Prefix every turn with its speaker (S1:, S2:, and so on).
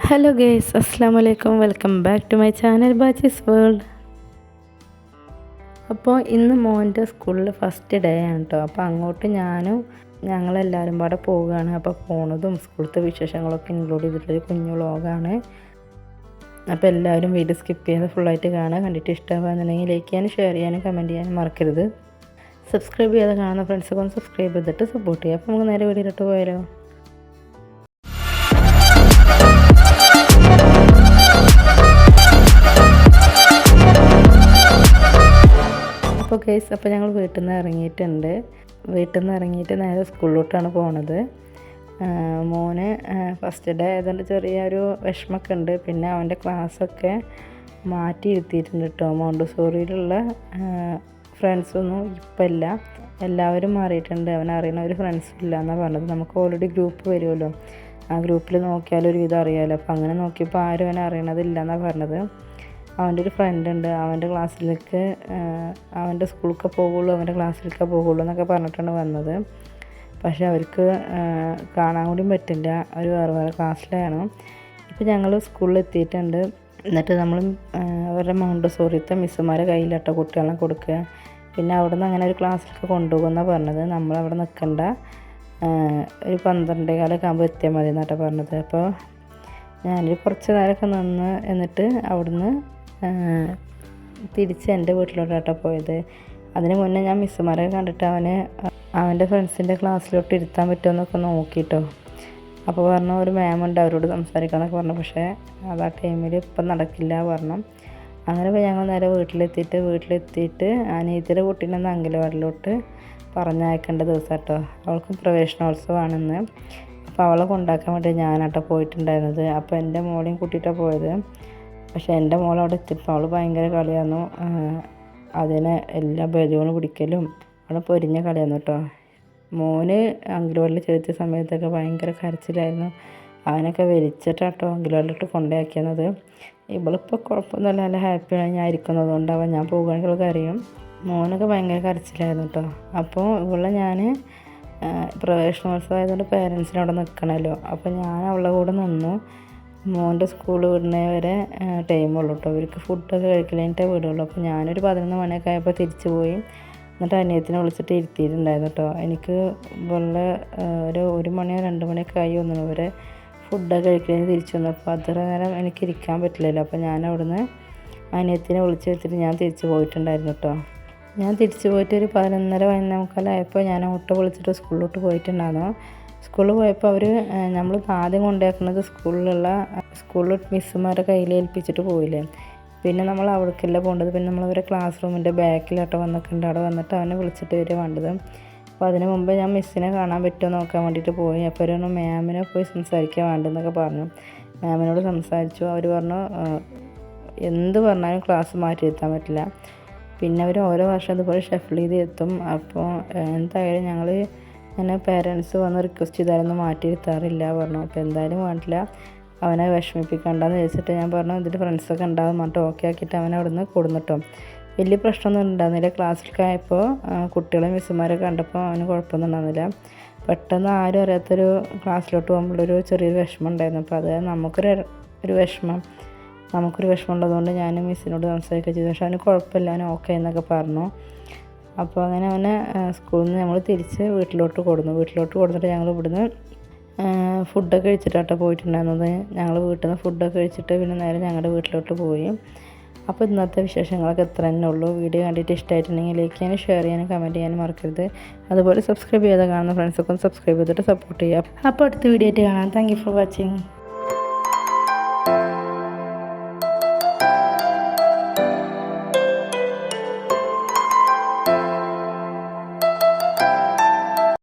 S1: Hello guys അസ്സാം വലൈക്കും welcome back to my channel Bachi's world അപ്പോൾ ഇന്ന് മോന്റെ സ്കൂളിൽ ഫസ്റ്റ് ഡേ ആണ് കേട്ടോ അപ്പോൾ അങ്ങോട്ട് ഞാനും ഞങ്ങളെല്ലാവരും പാടെ പോവുകയാണ്. അപ്പോൾ പോണതും സ്കൂളത്തെ വിശേഷങ്ങളൊക്കെ ഇൻക്ലൂഡ് ചെയ്തിട്ടുള്ളൊരു കുഞ്ഞു വ്ളോഗാണ് അപ്പോൾ എല്ലാവരും വീഡിയോ സ്കിപ്പ് ചെയ്യുന്നത് ഫുള്ളായിട്ട് കാണുക. കണ്ടിട്ട് ഇഷ്ടമാകുന്നുണ്ടെങ്കിൽ ലൈക്ക് ചെയ്യാനും ഷെയർ ചെയ്യാനും കമന്റ് ചെയ്യാനും മറക്കരുത്. സബ്സ്ക്രൈബ് ചെയ്യാതെ കാണുന്ന ഫ്രണ്ട്സൊക്കെ ഒന്ന് സബ്സ്ക്രൈബ് ചെയ്തിട്ട് സപ്പോർട്ട് ചെയ്യുക. അപ്പോൾ നമുക്ക് നേരെ വീട്ടിലോട്ട് പോയാലോ? കേസ് അപ്പോൾ ഞങ്ങൾ വീട്ടിൽ നിന്ന് ഇറങ്ങിയിട്ടുണ്ട്. വീട്ടിൽ നിന്ന് ഇറങ്ങിയിട്ട് നേരെ സ്കൂളിലോട്ടാണ് പോണത്. മോന് ഫസ്റ്റ് ഡേ ആയതുകൊണ്ട് ചെറിയൊരു വിഷമമൊക്കെ ഉണ്ട്. പിന്നെ അവന്റെ ക്ലാസ്സൊക്കെ മാറ്റി ഇരുത്തിയിട്ടുണ്ട് കേട്ടോ മോണ്ടസോറിയിലുള്ള ഫ്രണ്ട്സൊന്നും ഇപ്പം ഇല്ല. എല്ലാവരും മാറിയിട്ടുണ്ട്. അവൻ അറിയുന്ന ഒരു ഫ്രണ്ട്സും ഇല്ല എന്നാണ് പറഞ്ഞത്. നമുക്ക് ഓൾറെഡി ഗ്രൂപ്പ് വരുമല്ലോ ആ ഗ്രൂപ്പിൽ നോക്കിയാൽ ഒരു വിധം അറിയാമല്ലോ അപ്പോൾ അങ്ങനെ നോക്കിയപ്പോൾ ആരും അവനെ അറിയണതില്ല എന്നാണ് പറഞ്ഞത്. അവന്റെ ഒരു ഫ്രണ്ട് ഉണ്ട്. അവന്റെ ക്ലാസ്സിലേക്ക് അവന്റെ സ്കൂളിലേക്ക് പോകുള്ളൂ അവന്റെ ക്ലാസ്സിലേക്ക് പോകുള്ളൂ എന്നൊക്കെ പറഞ്ഞിട്ടാണ് വന്നത്. പക്ഷേ അവർക്ക് കാണാൻ കൂടിയും പറ്റില്ല. അവർ വേറെ വേറെ ക്ലാസ്സിലാണ് ഇപ്പോൾ ഞങ്ങൾ സ്കൂളിൽ എത്തിയിട്ടുണ്ട്. എന്നിട്ട് നമ്മൾ അവരുടെ മൗണ്ടസോറിയത്തെ മിസ്സുമാരെ കയ്യിലിട്ട കുട്ടികളെ കൊടുക്കുക. പിന്നെ അവിടെ നിന്ന് അങ്ങനെ ഒരു ക്ലാസ്സിലേക്ക് കൊണ്ടുപോകുമെന്നാണ് പറഞ്ഞത്. നമ്മളവിടെ നിൽക്കണ്ട ഒരു പന്ത്രണ്ടേ കാലൊക്കെ ആകുമ്പോൾ എത്തിയാൽ മതി എന്നാട്ടാണ് പറഞ്ഞത്. അപ്പോൾ ഞാനൊരു കുറച്ച് നേരമൊക്കെ നിന്ന് എന്നിട്ട് അവിടുന്ന് തിരിച്ച് എന്റെ വീട്ടിലോട്ടാട്ടോ പോയത്. അതിന് മുന്നേ ഞാൻ മിസ്സുമാരെ കണ്ടിട്ട് അവന് അവന്റെ ഫ്രണ്ട്സിന്റെ ക്ലാസ്സിലോട്ട് ഇരുത്താൻ പറ്റുമെന്നൊക്കെ നോക്കിയിട്ടോ അപ്പോൾ പറഞ്ഞു ഒരു മാമുണ്ട് അവരോട് സംസാരിക്കാമെന്നൊക്കെ പറഞ്ഞു. പക്ഷേ അത് ആ ടൈമിൽ ഇപ്പം നടക്കില്ല പറഞ്ഞു. അങ്ങനെ ഇപ്പോൾ ഞങ്ങൾ നേരെ വീട്ടിലെത്തിയിട്ട് വീട്ടിലെത്തിയിട്ട് അനീതിയുടെ കുട്ടീനെ ഒന്ന് അങ്കലവാടിലോട്ട് പറഞ്ഞയക്കേണ്ട ദിവസം കേട്ടോ അവൾക്ക് പ്രവേശനോത്സവമാണെന്ന്. അപ്പോൾ അവളെ കൊണ്ടാക്കാൻ വേണ്ടി ഞാനാട്ടോ പോയിട്ടുണ്ടായിരുന്നത്. അപ്പോൾ എന്റെ മോളെയും കൂട്ടിയിട്ടാണ് പോയത്. പക്ഷേ എന്റെ മോൾ അവിടെ എത്തിയപ്പോൾ അവൾ ഭയങ്കര കളിയാന്നു. അതിനെ എല്ലാ ബലൂണ് പിടിക്കലും അവളെ പൊരിഞ്ഞ കളിയാന്നു കേട്ടോ. മോന് അങ്കിലവാടിൽ ചേർത്തിയ സമയത്തൊക്കെ ഭയങ്കര കരച്ചിലായിരുന്നു. അവനൊക്കെ വലിച്ചിട്ടാട്ടോ അങ്കിലവാടിലിട്ട് കൊണ്ടുപോയിക്കുന്നത് ഇവളിപ്പോൾ കുഴപ്പമൊന്നുമില്ല നല്ല ഹാപ്പിയാണ് ഞാൻ ഇരിക്കുന്നത് കൊണ്ടാവാം ഞാൻ പോകുകയാണെങ്കിൽ അറിയും. മോനൊക്കെ ഭയങ്കര കരച്ചിലായിരുന്നു കേട്ടോ. അപ്പോൾ ഇവളെ ഞാൻ പ്രവേശനോത്സവം ആയതുകൊണ്ട് പേരൻസിനവിടെ നിൽക്കണമല്ലോ. അപ്പോൾ ഞാൻ അവളുടെ കൂടെ നിന്നു. മോന്റെ സ്കൂൾ വിടുന്നത് വരെ ടൈമുള്ളൂ കേട്ടോ അവർക്ക് ഫുഡൊക്കെ കഴിക്കലിന്റെ വീടുള്ളൂ. അപ്പോൾ ഞാനൊരു പതിനൊന്ന് മണിയൊക്കെ ആയപ്പോൾ തിരിച്ചു പോയി. എന്നിട്ട് അനിയത്തിനെ വിളിച്ചിട്ട് ഇരുത്തിയിട്ടുണ്ടായിരുന്നു കേട്ടോ എനിക്ക് വളരെ ഒരു ഒരു മണിയോ രണ്ട് മണിയൊക്കെ ആയി വന്നു വരെ ഫുഡൊക്കെ കഴിക്കലിന് തിരിച്ചു വന്നു അപ്പോൾ അത്ര നേരം എനിക്ക് ഇരിക്കാൻ പറ്റില്ലല്ലോ. അപ്പോൾ ഞാൻ അവിടുന്ന് അനിയത്തിനെ വിളിച്ചു വെച്ചിട്ട് ഞാൻ തിരിച്ചു പോയിട്ടുണ്ടായിരുന്നു കേട്ടോ ഞാൻ തിരിച്ചു പോയിട്ട് ഒരു പതിനൊന്നര പതിനൊന്നേമുക്കാലായപ്പോൾ ഞാൻ ഓട്ടോ വിളിച്ചിട്ട് സ്കൂളിലോട്ട് പോയിട്ടുണ്ടായിരുന്നു. സ്കൂളിൽ പോയപ്പോൾ അവർ നമ്മൾ ആദ്യം കൊണ്ടുവരുന്നത് സ്കൂളിലുള്ള സ്കൂളിൽ മിസ്സുമാരെ കയ്യിൽ ഏൽപ്പിച്ചിട്ട് പോയില്ലേ. പിന്നെ നമ്മൾ അവിടേക്കല്ല പോകേണ്ടത്? പിന്നെ നമ്മൾ അവരെ ക്ലാസ് റൂമിന്റെ ബാക്കിലോട്ട് വന്നിട്ടുണ്ട് അവിടെ വന്നിട്ട് അവനെ വിളിച്ചിട്ട് വരെ വേണ്ടത്. അപ്പോൾ അതിന് മുമ്പ് ഞാൻ മിസ്സിനെ കാണാൻ പറ്റുമോ നോക്കാൻ വേണ്ടിയിട്ട് പോയി. അപ്പോൾ ഒരു മാമിനെ പോയി സംസാരിക്കാൻ വേണ്ടെന്നൊക്കെ പറഞ്ഞു. മാമിനോട് സംസാരിച്ചു. അവർ പറഞ്ഞു എന്ത് പറഞ്ഞാലും ക്ലാസ് മാറ്റി എത്താൻ പറ്റില്ല. പിന്നെ അവർ ഓരോ വർഷം അതുപോലെ ഷഫിൾ ചെയ്ത് എത്തും. അപ്പോൾ എന്തായാലും ഞങ്ങൾ അങ്ങനെ പേരൻസ് വന്ന് റിക്വസ്റ്റ് ചെയ്താലൊന്നും മാറ്റിയിരുത്താറില്ല പറഞ്ഞു. അപ്പോൾ എന്തായാലും വേണ്ടില്ല. അവനെ വിഷമിപ്പിക്കണ്ടെന്ന് ചോദിച്ചിട്ട് ഞാൻ പറഞ്ഞു എന്നിട്ട് ഫ്രണ്ട്സൊക്കെ ഉണ്ടാകും പറഞ്ഞിട്ട് ഓക്കെ ആക്കിയിട്ട് അവിടെ നിന്ന് കൊടുന്നിട്ടോ വലിയ പ്രശ്നമൊന്നും ഉണ്ടായിരുന്നില്ല. ക്ലാസ്സിലൊക്കെ ആയപ്പോൾ കുട്ടികളെ മിസ്സുമാരൊക്കെ കണ്ടപ്പോൾ അവന് കുഴപ്പമൊന്നും ഉണ്ടായിരുന്നില്ല. പെട്ടെന്ന് ആരും അറിയാത്തൊരു ക്ലാസ്സിലോട്ട് പോകുമ്പോഴൊരു ചെറിയൊരു വിഷമം ഉണ്ടായിരുന്നു. അപ്പോൾ അത് നമുക്കൊരു ഒരു വിഷമം. നമുക്കൊരു വിഷമം ഉള്ളതുകൊണ്ട് ഞാൻ മിസ്സിനോട് സംസാരിക്കുക ചെയ്തു. പക്ഷേ അവന് കുഴപ്പമില്ല. അവന് ഓക്കെ എന്നൊക്കെ പറഞ്ഞു. അപ്പോൾ അങ്ങനെ അവനെ സ്കൂളിൽ നിന്ന് നമ്മൾ തിരിച്ച് വീട്ടിലോട്ട് കൊടുന്നു. വീട്ടിലോട്ട് കൊടുത്തിട്ട് ഞങ്ങൾ ഇവിടുന്ന് ഫുഡൊക്കെ കഴിച്ചിട്ടാട്ടോ പോയിട്ടുണ്ടായിരുന്നത്. ഞങ്ങൾ വീട്ടിൽ നിന്ന് ഫുഡൊക്കെ കഴിച്ചിട്ട് പിന്നെ നേരെ ഞങ്ങളുടെ വീട്ടിലോട്ട് പോയി. അപ്പോൾ ഇന്നത്തെ വിശേഷങ്ങളൊക്കെ എത്ര തന്നെ ഉള്ളൂ. വീഡിയോ കണ്ടിട്ട് ഇഷ്ടമായിട്ടുണ്ടെങ്കിൽ ലൈക്ക് ചെയ്യാനും ഷെയർ ചെയ്യാനും കമന്റ് ചെയ്യാനും മറക്കരുത്. അതുപോലെ സബ്സ്ക്രൈബ് ചെയ്താൽ കാണുന്ന ഫ്രണ്ട്സൊക്കെ ഒന്ന് സബ്സ്ക്രൈബ് ചെയ്തിട്ട് സപ്പോർട്ട് ചെയ്യാം അപ്പോൾ അടുത്ത വീഡിയോ ആയിട്ട് കാണാം. Thank for watching